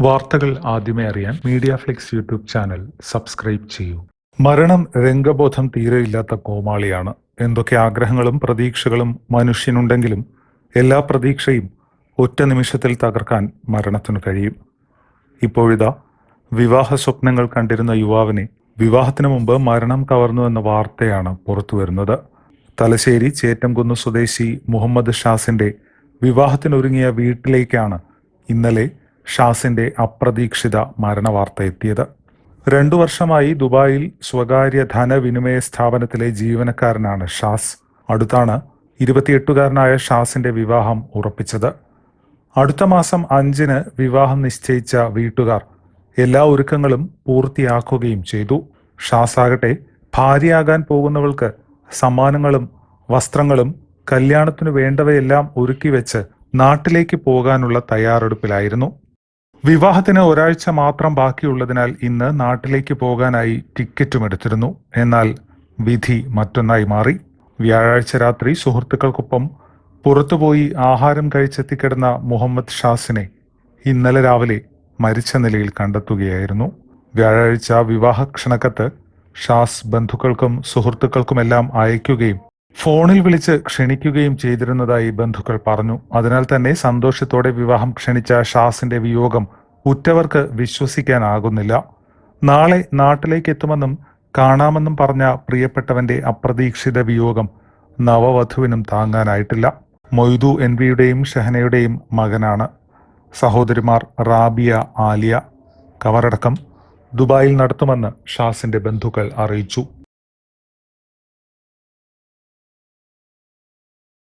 വാർത്തകൾ ആദ്യമേ അറിയാൻ media flix YouTube channel subscribe ചെയ്യൂ. മരണം രംഗബോധം തീരെയില്ലാത്ത കോമാളിയാണ്. എന്തൊക്കെ ആഗ്രഹങ്ങളും പ്രതീക്ഷകളും മനുഷ്യനുണ്ടെങ്കിലും എല്ലാ പ്രതീക്ഷയും ഒറ്റ നിമിഷത്തിൽ തകർക്കാൻ മരണത്തിനു കഴിയും. ഇപ്പോഴിതാ വിവാഹ സ്വപ്നങ്ങൾ കണ്ടിരുന്ന യുവാവിനെ വിവാഹത്തിന് മുമ്പ് മരണം കവർന്നു എന്ന വാർത്തയാണ് പുറത്തുവരുന്നത്. തലശ്ശേരി ചേറ്റംകുന്ന് സ്വദേശി മുഹമ്മദ് ഷാസിന്റെ വിവാഹത്തിനൊരുങ്ങിയ വീട്ടിലേക്കാണ് ഇന്നലെ ഷാസിന്റെ അപ്രതീക്ഷിത മരണവാർത്ത എത്തിയത്. രണ്ടു വർഷമായി ദുബായിൽ സ്വകാര്യ ധനവിനിമയ സ്ഥാപനത്തിലെ ജീവനക്കാരനാണ് ഷാസ്. അടുത്താണ് ഇരുപത്തിയെട്ടുകാരനായ ഷാസിന്റെ വിവാഹം ഉറപ്പിച്ചത്. അടുത്ത മാസം അഞ്ചിന് വിവാഹം നിശ്ചയിച്ച വീട്ടുകാർ എല്ലാ ഒരുക്കങ്ങളും പൂർത്തിയാക്കുകയും ചെയ്തു. ഷാസാകട്ടെ ഭാര്യയാകാൻ പോകുന്നവൾക്ക് സമ്മാനങ്ങളും വസ്ത്രങ്ങളും കല്യാണത്തിനു വേണ്ടവയെല്ലാം ഒരുക്കി വെച്ച് നാട്ടിലേക്ക് പോകാനുള്ള തയ്യാറെടുപ്പിലായിരുന്നു. വിവാഹത്തിന് ഒരാഴ്ച മാത്രം ബാക്കിയുള്ളതിനാൽ ഇന്ന് നാട്ടിലേക്ക് പോകാനായി ടിക്കറ്റും എടുത്തിരുന്നു. എന്നാൽ വിധി മറ്റൊന്നായി മാറി. വ്യാഴാഴ്ച രാത്രി സുഹൃത്തുക്കൾക്കൊപ്പം പുറത്തുപോയി ആഹാരം കഴിച്ചെത്തിക്കിടന്ന മുഹമ്മദ് ഷാസിനെ ഇന്നലെ രാവിലെ മരിച്ച നിലയിൽ കണ്ടെത്തുകയായിരുന്നു. വ്യാഴാഴ്ച വിവാഹ ക്ഷണക്കത്ത് ഷാസ് ബന്ധുക്കൾക്കും സുഹൃത്തുക്കൾക്കുമെല്ലാം അയക്കുകയും ഫോണിൽ വിളിച്ച് ക്ഷണിക്കുകയും ചെയ്തിരുന്നതായി ബന്ധുക്കൾ പറഞ്ഞു. അതിനാൽ തന്നെ സന്തോഷത്തോടെ വിവാഹം ക്ഷണിച്ച ഷാസിന്റെ വിയോഗം ഉറ്റവർക്ക് വിശ്വസിക്കാനാകുന്നില്ല. നാളെ നാട്ടിലേക്ക് എത്തുമെന്നും കാണാമെന്നും പറഞ്ഞ പ്രിയപ്പെട്ടവന്റെ അപ്രതീക്ഷിത വിയോഗം നവവധുവിനും താങ്ങാനായിട്ടില്ല. മൊയ്തു എൻ വിയുടെയും ഷഹനയുടെയും മകനാണ്. സഹോദരിമാർ റാബിയ ആലിയ കവറടക്കം ദുബായിൽ നടത്തുമെന്ന് ഷാസിന്റെ ബന്ധുക്കൾ അറിയിച്ചു.